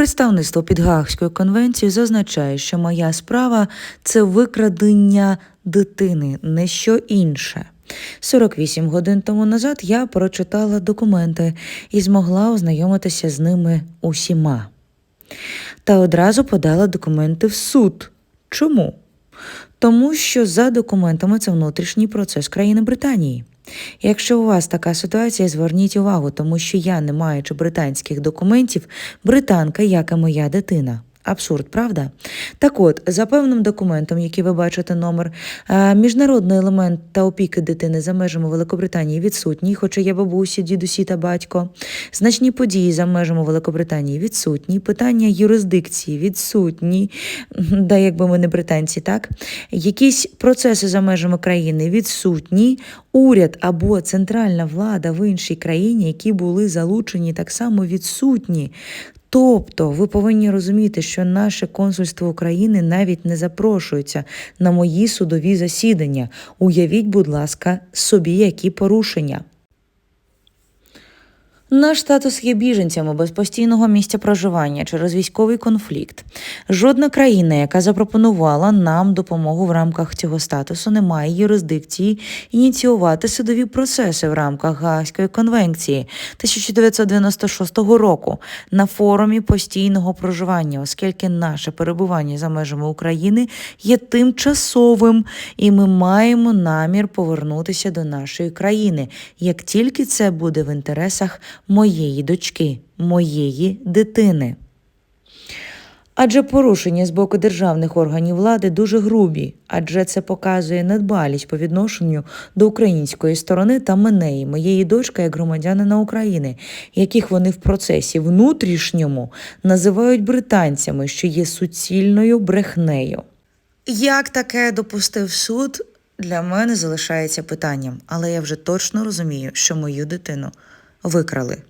Представництво під Гаагською конвенцією зазначає, що моя справа це викрадення дитини, не що інше. 48 годин тому назад я прочитала документи і змогла ознайомитися з ними усіма. Та одразу подала документи в суд. Чому? Тому що за документами це внутрішній процес країни Британії. Якщо у вас така ситуація, зверніть увагу, тому що я, не маючи британських документів, британка, як і моя дитина. Абсурд, правда? Так от, за певним документом, який ви бачите номер, е, міжнародний елемент та опіки дитини за межами Великобританії відсутній, хоча є бабусі, дідусі та батько. Значні події за межами Великобританії відсутні. Питання юрисдикції відсутні, да якби ми не британці, так? Якісь процеси за межами країни відсутні. Уряд або центральна влада в іншій країні, які були залучені, так само відсутні. Тобто ви повинні розуміти, що наше консульство України навіть не запрошується на мої судові засідання. Уявіть, будь ласка, собі які порушення. Наш статус є біженцями без постійного місця проживання через військовий конфлікт. Жодна країна, яка запропонувала нам допомогу в рамках цього статусу, не має юрисдикції ініціювати судові процеси в рамках Гаазької конвенції 1996 року на форумі постійного проживання, оскільки наше перебування за межами України є тимчасовим, і ми маємо намір повернутися до нашої країни, як тільки це буде в інтересах моєї дочки, моєї дитини. Адже порушення з боку державних органів влади дуже грубі, адже це показує недбалість по відношенню до української сторони та мене і моєї дочки як громадянина України, яких вони в процесі внутрішньому називають британцями, що є суцільною брехнею. Як таке допустив суд, для мене залишається питанням, але я вже точно розумію, що мою дитину викрали.